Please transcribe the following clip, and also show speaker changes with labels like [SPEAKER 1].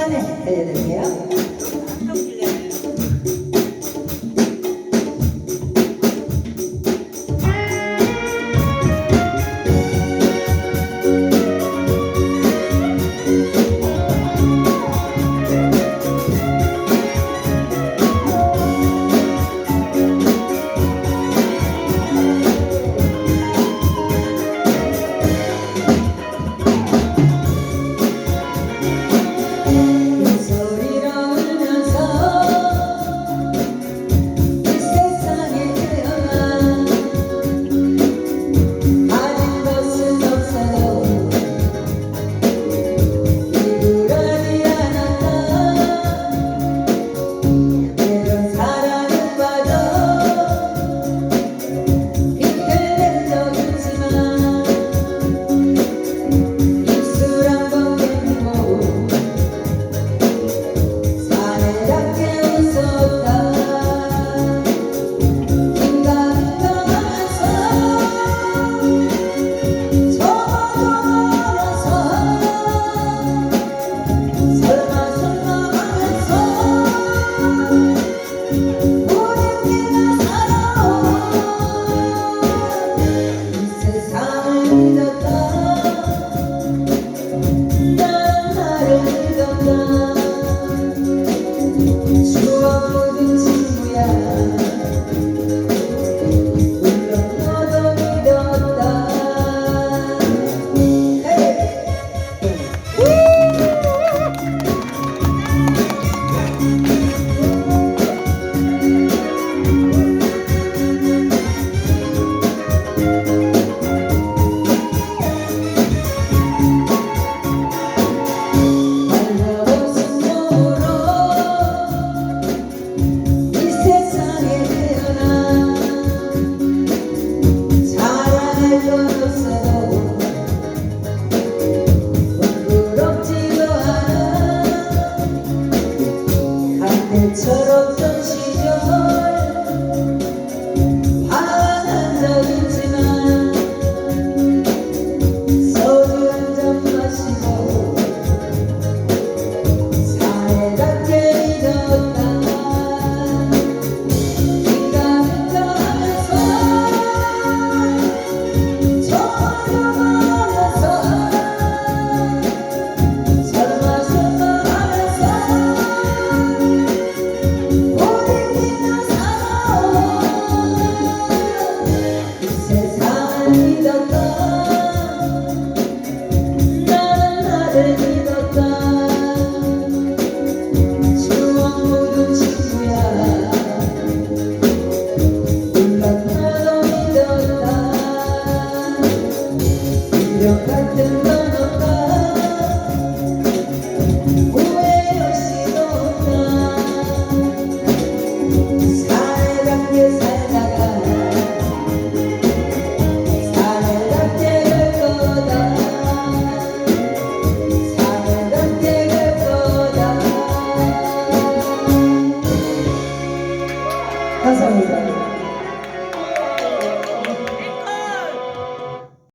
[SPEAKER 1] 찬에 들려드릴게요. 내처럼 सांगितलं